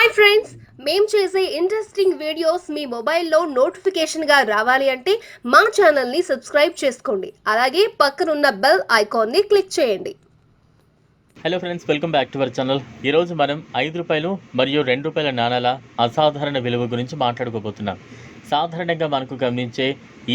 Hi friends మేము చేసే interesting videos మీ మొబైల్లో నోటిఫికేషన్గా రావాలి అంటే మా ఛానల్ని సబ్స్క్రైబ్ చేసుకోండి. అలాగే పక్కనున్న బెల్ ఐకాన్ని క్లిక్ చేయండి. Hello friends welcome back to our channel ఈరోజు మనం ఐదు రూపాయలు మరియు రెండు రూపాయల నాణాల అసాధారణ విలువ గురించి మాట్లాడుకోబోతున్నాం. సాధారణంగా మనకు గమనించే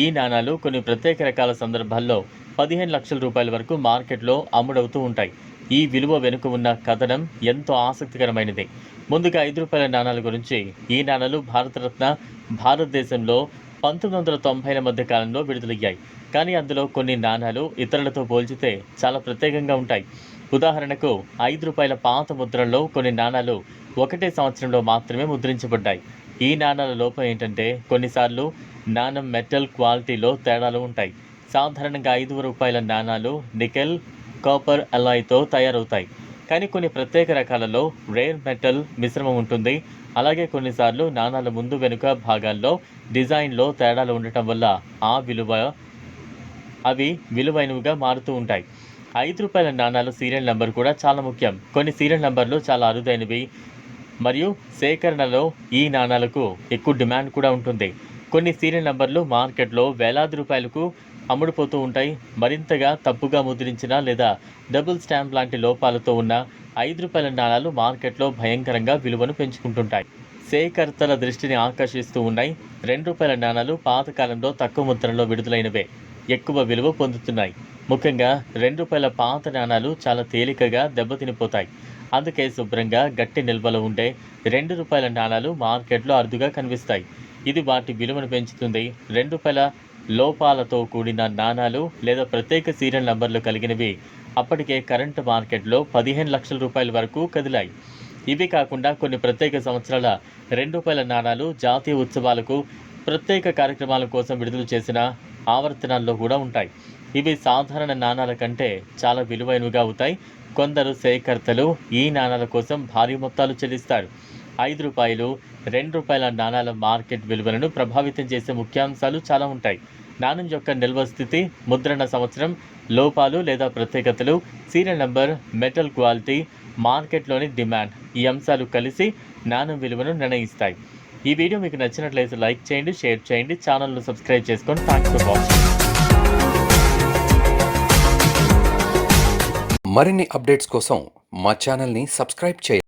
ఈ నాణాలు కొన్ని ప్రత్యేక రకాల సందర్భాల్లో పదిహేను లక్షల రూపాయల వరకు మార్కెట్లో అమ్ముడవుతూ ఉంటాయి. ఈ విలువ వెనుక ఉన్న కథనం ఎంతో ఆసక్తికరమైనది. ముందుగా ఐదు రూపాయల నాణాల గురించి ఈ నాణాలు భారతరత్న భారతదేశంలో పంతొమ్మిది వందల తొంభైల మధ్య కాలంలో విడుదలయ్యాయి. కానీ అందులో కొన్ని నాణాలు ఇతరులతో పోల్చితే చాలా ప్రత్యేకంగా ఉంటాయి. ఉదాహరణకు ఐదు రూపాయల పాత ముద్రల్లో కొన్ని నాణాలు ఒకటే సంవత్సరంలో మాత్రమే ముద్రించబడ్డాయి. ఈ నాణాల లోపం ఏంటంటే కొన్నిసార్లు నాణం మెటల్ క్వాలిటీలో తేడాలు ఉంటాయి. సాధారణంగా ఐదు రూపాయల నాణాలు నికెల్ కాపర్ అలాయ్తో తయారవుతాయి. కానీ కొన్ని ప్రత్యేక రకాలలో రేర్ మెటల్ మిశ్రమం ఉంటుంది. అలాగే కొన్నిసార్లు నాణాల ముందు వెనుక భాగాల్లో డిజైన్లో తేడాలు ఉండటం వల్ల ఆ విలువ అవి విలువైనవిగా మారుతూ ఉంటాయి. ఐదు రూపాయల నాణాలు సీరియల్ నెంబర్ కూడా చాలా ముఖ్యం. కొన్ని సీరియల్ నెంబర్లు చాలా అరుదైనవి మరియు సేకరణలో ఈ నాణాలకు ఎక్కువ డిమాండ్ కూడా ఉంటుంది. కొన్ని సీరియల్ నెంబర్లు మార్కెట్లో వేలాది రూపాయలకు అమ్ముడుపోతూ ఉంటాయి. మరింతగా తప్పుగా ముద్రించిన లేదా డబుల్ స్టాంప్ లాంటి లోపాలతో ఉన్న ఐదు రూపాయల నాణాలు మార్కెట్లో భయంకరంగా విలువను పెంచుకుంటుంటాయి. సేకర్తల దృష్టిని ఆకర్షిస్తూ ఉన్నాయి. రెండు రూపాయల నాణాలు పాతకాలంలో తక్కువ ముద్రలో విడుదలైనవే. ఎక్కువ విలువ పొందుతున్నాయి. ముఖ్యంగా రెండు రూపాయల పాత నాణాలు చాలా తేలికగా దెబ్బతినిపోతాయి. అందుకే శుభ్రంగా గట్టి నిల్వలో ఉండే రెండు రూపాయల నాణాలు మార్కెట్లో అరుదుగా కనిపిస్తాయి. ఇది వాటి విలువను పెంచుతుంది. రెండు రూపాయల లోపాలతో కూడిన నాణాలు లేదా ప్రత్యేక సీరియల్ నంబర్లు కలిగినవి అప్పటికే కరెంటు మార్కెట్లో పదిహేను లక్షల రూపాయల వరకు కదిలాయి. ఇవి కాకుండా కొన్ని ప్రత్యేక సంవత్సరాల రెండు రూపాయల నాణాలు జాతీయ ఉత్సవాలకు ప్రత్యేక కార్యక్రమాల కోసం విడుదల చేసిన ఆవర్తనాల్లో కూడా ఉంటాయి. ఇవి సాధారణ నాణాల కంటే చాలా విలువైనవిగా అవుతాయి. కొందరు సేకర్తలు ఈ నాణాల కోసం భారీ మొత్తాలు చెల్లిస్తారు. ఐదు రూపాయలు రెండు రూపాయల నాణాల మార్కెట్ విలువలను ప్రభావితం చేసే ముఖ్యాంశాలు చాలా ఉంటాయి. నాణం యొక్క నిల్వ స్థితి ముద్రణ సంవత్సరం లోపాలు లేదా ప్రత్యేకతలు సీరియల్ నంబర్ మెటల్ క్వాలిటీ మార్కెట్లోని డిమాండ్ ఈ అంశాలు కలిసి నాణం విలువను నిర్ణయిస్తాయి. ఈ వీడియో మీకు నచ్చినట్లయితే లైక్ చేయండి షేర్ చేయండి ఛానల్ను సబ్స్క్రైబ్ చేసుకోండి థ్యాంక్స్ ఫర్ వాచింగ్. మరిన్ని అప్డేట్స్ కోసం మా ఛానల్ని సబ్స్క్రైబ్ చేయండి.